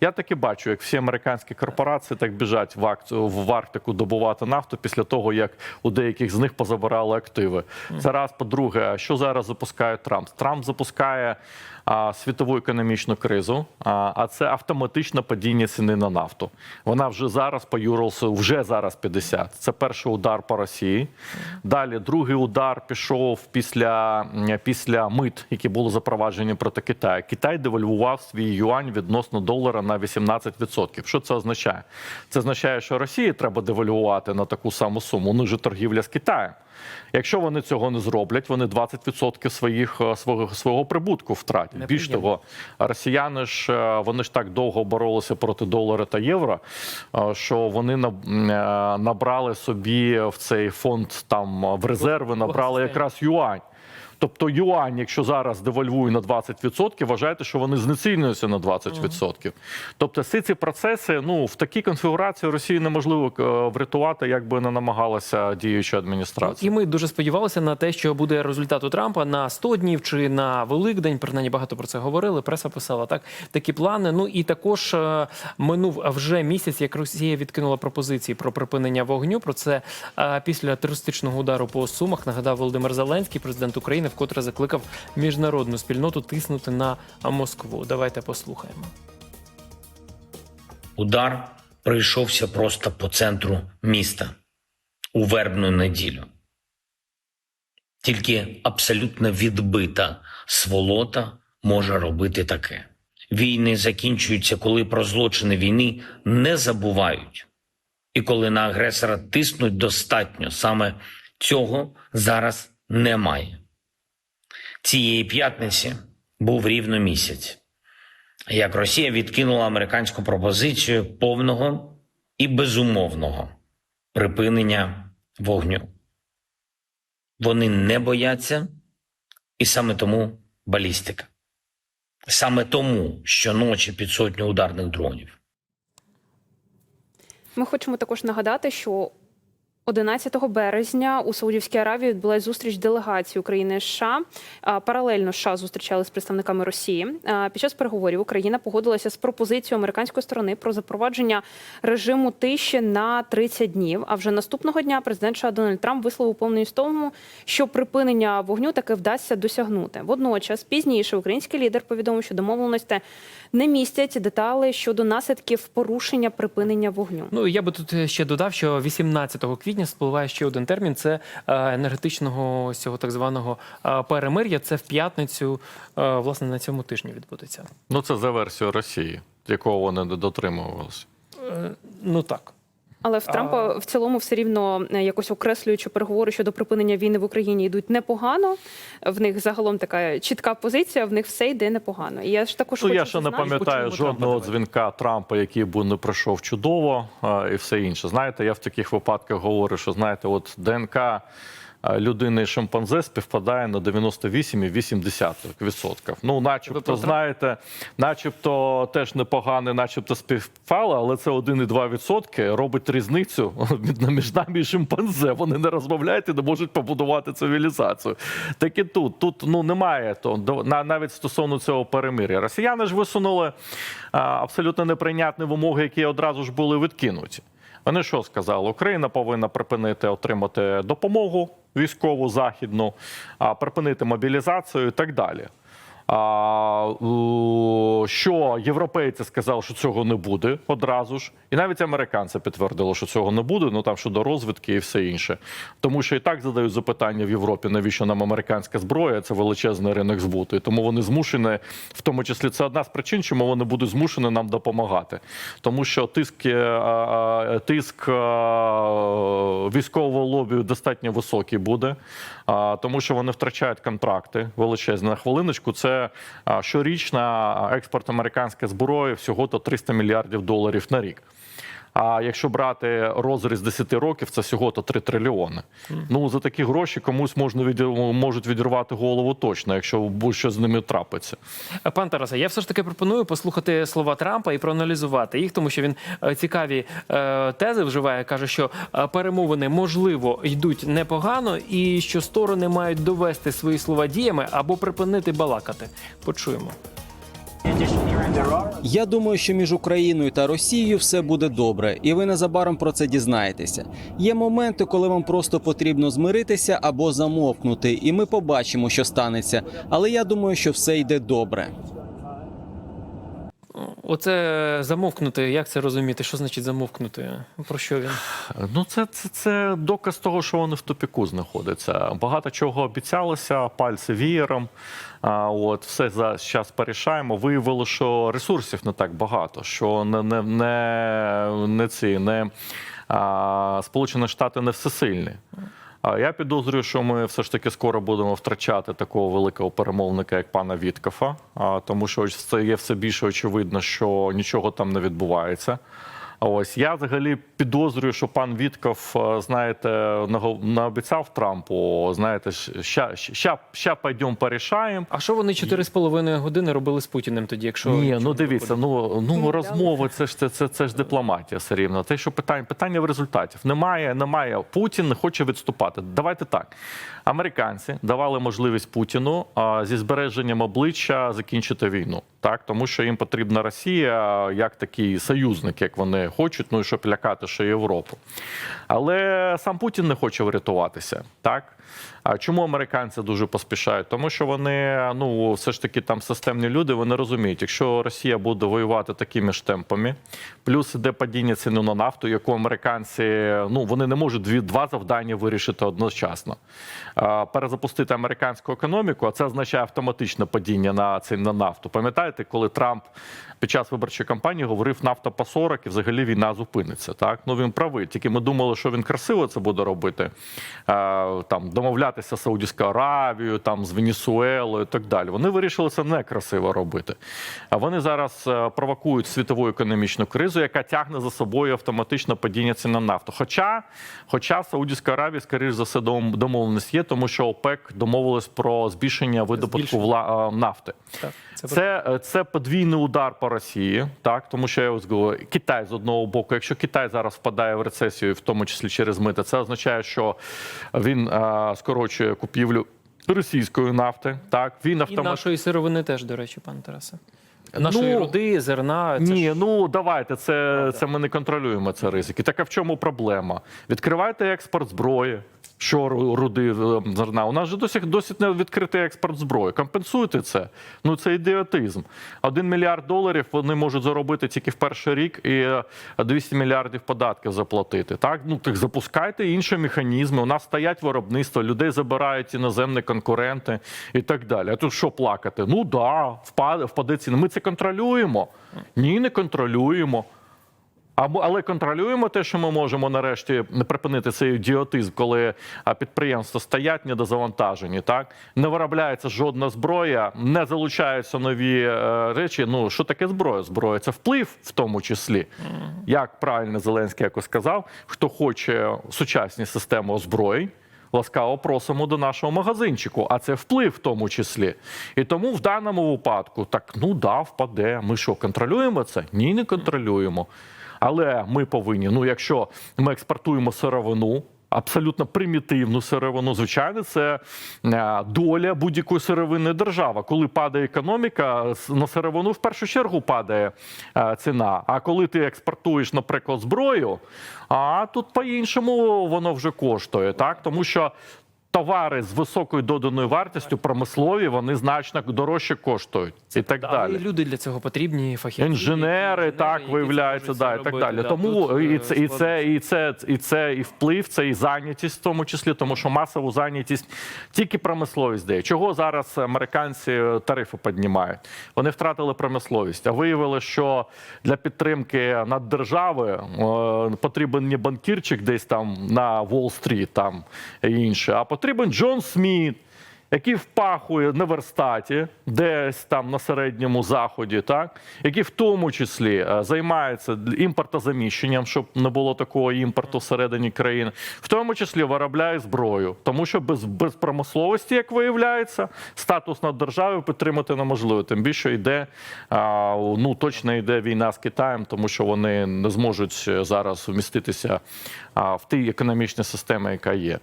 Я таки бачу, як всі американські корпорації так біжать в акцію в Арктику добувати нафту після того, як у деяких з них позабирали активи. Це раз. По-друге, а що зараз запускає Трамп? Трамп запускає а, світову економічну кризу, а, а це автоматичне падіння ціни на нафту. Вона вже зараз по Юрлсу, вже зараз 50. Це перший удар по Росії. Далі другий удар пішов після, після мит, які були запроваджені проти Китаю. Китай девальвував свій юань відносно долара на 18%. Що це означає? Це означає, що Росії треба девальвувати на таку саму суму. Ну же торгівля з Китаєм. Якщо вони цього не зроблять, вони 20% своїх е, свого свого прибутку втратять. Більш того, росіяни ж е, вони ж так довго боролися проти долара та євро, е, що вони на- набрали собі в цей фонд там в резерви, набрали якраз юань. Тобто юань, якщо зараз девальвує на 20%, вважайте, що вони знецінюються на 20%. Тобто всі ці процеси, ну в такій конфігурації Росії неможливо е, врятувати, як би не намагалася діюча адміністрація. І ми дуже сподівалися на те, що буде результат у Трампа на 100 днів чи на Великдень. Принаймні багато про це говорили. Преса писала так. Такі плани. Ну і також е, минув вже місяць, як Росія відкинула пропозиції про припинення вогню. Про це е, після терористичного удару по Сумах нагадав Володимир Зеленський, президент України, вкотре закликав міжнародну спільноту тиснути на Москву. Давайте послухаємо. Удар прийшовся просто по центру міста у вербну неділю. Тільки абсолютно відбита сволота може робити таке. Війни закінчуються, коли про злочини війни не забувають, і коли на агресора тиснуть достатньо. Саме цього зараз немає. Цієї п'ятниці був рівно місяць як Росія відкинула американську пропозицію повного і безумовного припинення вогню. Вони не бояться, і саме тому балістика. Саме тому щоночі під сотню ударних дронів. Ми хочемо також нагадати, що 11 березня у Саудівській Аравії відбулася зустріч делегації України і США. Паралельно США зустрічали з представниками Росії. Під час переговорів Україна погодилася з пропозицією американської сторони про запровадження режиму тиші на 30 днів. А вже наступного дня президент США Дональд Трамп висловив упевненість в тому, що припинення вогню таки вдасться досягнути. Водночас пізніше український лідер повідомив, що домовленості не містять деталі щодо наслідків порушення припинення вогню. Ну я би тут ще додав, що 18 квітня спливає ще один термін. Це е, енергетичного цього так званого е, перемир'я. Це в п'ятницю, е, власне, на цьому тижні відбудеться. Ну це за версією Росії, якого вони не дотримувалися. Е, Ну так. Але в Трампа в цілому все рівно е, якось окреслюючи переговори щодо припинення війни в Україні йдуть непогано. В них загалом така чітка позиція, в них все йде непогано. І я ж також Ну, хочу я ще не пам'ятаю жодного дзвінка Трампа, який би не пройшов чудово, а, і все інше. Знаєте, я в таких випадках говорю, що знаєте, от ДНК людини і шимпанзе співпадає на 98,8%. Ну, начебто, Трампа? знаєте, начебто теж непогане, начебто співпало, але це 1,2% робить різницю між нами і шимпанзе. Вони не розмовляють і не можуть побудувати цивілізацію. Так і тут. Тут ну немає то навіть стосовно цього перемир'я. Росіяни ж висунули а, абсолютно неприйнятні вимоги, які одразу ж були відкинуті. Вони що сказали? Україна повинна припинити отримати допомогу військову західну, припинити мобілізацію і так далі. Що європейці сказали, що цього не буде одразу ж, і навіть американці підтвердили, що цього не буде. Ну там щодо розвідки і все інше. Тому що і так задають запитання в Європі, навіщо нам американська зброя? Це величезний ринок збуту. І тому вони змушені, в тому числі, це одна з причин, чому вони будуть змушені нам допомагати. Тому що тиск, тиск військового лобі достатньо високий буде, тому що вони втрачають контракти величезні. На хвилиночку це щорічна експорт американської зброї всього то 300 мільярдів доларів на рік. А якщо брати розріз 10 років, це всього то 3 трильйони. Ну за такі гроші комусь можна від... можуть відірвати голову точно, якщо будь-що з ними трапиться. Е, Пан Тарасе, я все ж таки пропоную послухати слова Трампа і проаналізувати їх, тому що він е, цікаві е, тези вживає. каже, що перемовини можливо йдуть непогано, і що сторони мають довести свої слова діями або припинити балакати. Почуємо. Я думаю, що між Україною та Росією все буде добре, і ви незабаром про це дізнаєтеся. Є моменти, коли вам просто потрібно змиритися або замовкнути, і ми побачимо, що станеться. Але я думаю, що все йде добре. Оце замовкнути. Як це розуміти? Що значить замовкнути? Про що він? Ну, це, це, це доказ того, що вони в тупіку знаходяться. Багато чого обіцялося, пальці вієром. А, от, все за зараз порішаємо. Виявило, що ресурсів не так багато, що не, не, не, не ці не а, Сполучені Штати не всесильні. Я підозрюю, що ми все ж таки скоро будемо втрачати такого великого перемовника, як пана Віткафа, тому що це є все більше очевидно, що нічого там не відбувається. А Ось я взагалі підозрюю, що пан Вітков, е, знаєте, наобіцяв Трампу, знаєте, ща, ща, ща пойдемо порішаємо. А що вони 4,5 години робили з Путіним тоді, якщо Ні, ну дивіться, ну, ну розмови, це ж це, це, це ж дипломатія все рівно. Те, що питання, питання в результатів. Немає, немає. Путін не хоче відступати. Давайте так. Американці давали можливість Путіну а, зі збереженням обличчя закінчити війну. Так, тому що їм потрібна Росія як такий союзник, як вони хочуть, ну і щоб лякати ще Європу. Але сам Путін не хоче врятуватися. Так а чому американці дуже поспішають? Тому що вони ну все ж таки там системні люди. Вони розуміють, якщо Росія буде воювати такими ж темпами, плюс іде падіння ціни на нафту, яку американці ну вони не можуть дві два завдання вирішити одночасно. Перезапустити американську економіку, а це означає автоматичне падіння на цін на нафту. Пам'ятаєте, коли Трамп під час виборчої кампанії говорив нафта по 40 і взагалі війна зупиниться. Так ну він правий. Тільки ми думали, що він красиво це буде робити. Там домовлятися з Саудівською Аравією, там з Венесуелою і так далі. Вони вирішили це некрасиво робити. А вони зараз е, провокують світову економічну кризу, яка тягне за собою автоматично падіння цін на нафту. Хоча, хоча Саудівська Аравія, скоріш за все, дом- домовленість є, тому що ОПЕК домовилась про збільшення видобутку вла- е, нафти. Так, це Це, е, це подвійний удар по Росії, так тому що я ось говорю, Китай з одного боку, якщо Китай зараз впадає в рецесію, в тому числі через мити, це означає, що він е, скорочує купівлю російської нафти. Так він І автомат... нашої сировини теж, до речі, пане Тарасе. Нашої Ну, руди, зерна. Це Ні, ж... ну давайте, це, це ми не контролюємо це ризики. Так а в чому проблема? Відкривайте експорт зброї. Що руди е, зерна? У нас же досі досі не відкритий експорт зброї. Компенсуйте це. Ну це ідіотизм. Один мільярд доларів вони можуть заробити тільки в перший рік і е, 200 мільярдів податків заплатити. Так ну так запускайте інші механізми. У нас стоять виробництва, людей забирають іноземні конкуренти і так далі. А тут що плакати? Ну да, впаде, впаде ціна. Ми це контролюємо. Ні, не контролюємо. Але контролюємо те, що ми можемо нарешті не припинити цей ідіотизм, коли підприємства стоять недозавантажені, так не виробляється жодна зброя, не залучаються нові е, речі. Ну що таке зброя? Зброя це вплив, в тому числі. Як правильно Зеленський якось сказав, хто хоче сучасні системи озброєнь. Ласкаво просимо до нашого магазинчику, а це вплив в тому числі. І тому в даному випадку так ну да, впаде. Ми що, контролюємо це? Ні, не контролюємо. Але ми повинні, ну якщо ми експортуємо сировину. Абсолютно примітивну сировину, звичайно, це е, доля будь-якої сировини держави. Коли падає економіка, на сировину в першу чергу падає е, ціна. А коли ти експортуєш, наприклад, зброю, а тут по-іншому воно вже коштує, так тому що. Товари з високою доданою вартістю промислові вони значно дорожче коштують і так далі. і люди для цього потрібні, фахівці. Інженери, так виявляється, да, і так робити, далі. да. Тому і е, це, і це, і це, і це і вплив, це і зайнятість в тому числі, тому що масову зайнятість тільки промисловість дає. Чого зараз американці тарифи піднімають? Вони втратили промисловість, а виявили, що для підтримки наддержави е, потрібен не банкірчик десь там на Уолл-стріт там і інше, а потрібен Джон Сміт який впахує на верстаті, десь там на середньому заході, так який в тому числі е, займається імпортозаміщенням, щоб не було такого імпорту всередині країни, в тому числі виробляє зброю, тому що без, без промисловості, як виявляється, статус над державою підтримати неможливо. Тим більше йде а, ну точно йде війна з Китаєм, тому що вони не зможуть зараз вміститися в тій економічній системі, яка є.